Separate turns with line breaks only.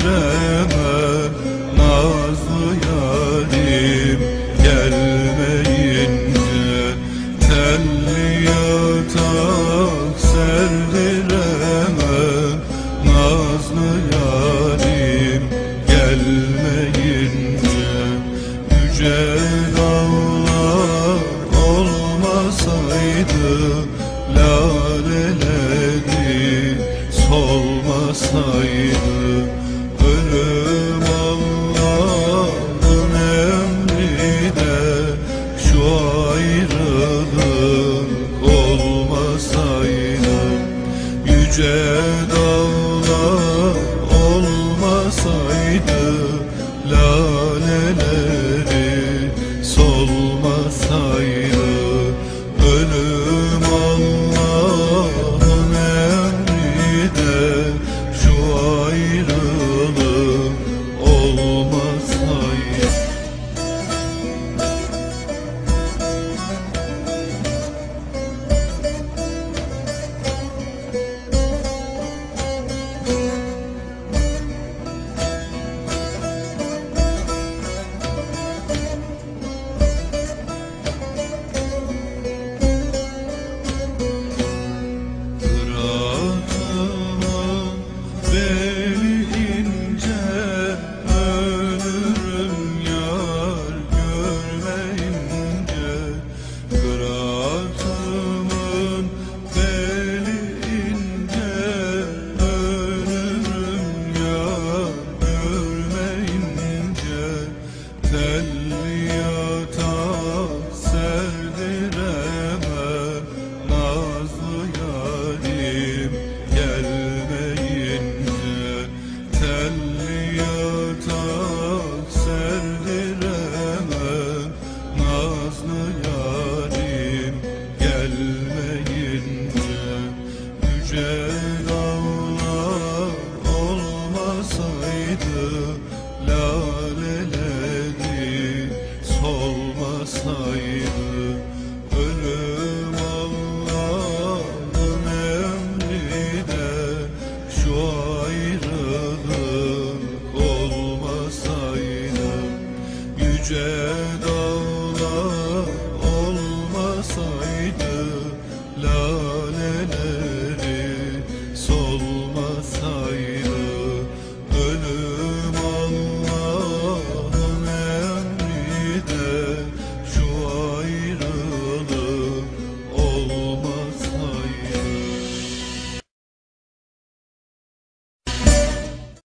veremem Nazlı yarim Nazlı yarim gelmeyince Yüce dağlar olmasaydı Lalelerim olmasaydı Ölüm Yüce dağlar olmasaydı Laleleri solmasaydı. Ölüm Allah'ın emri Şu ayrılık olmasaydı. Yüce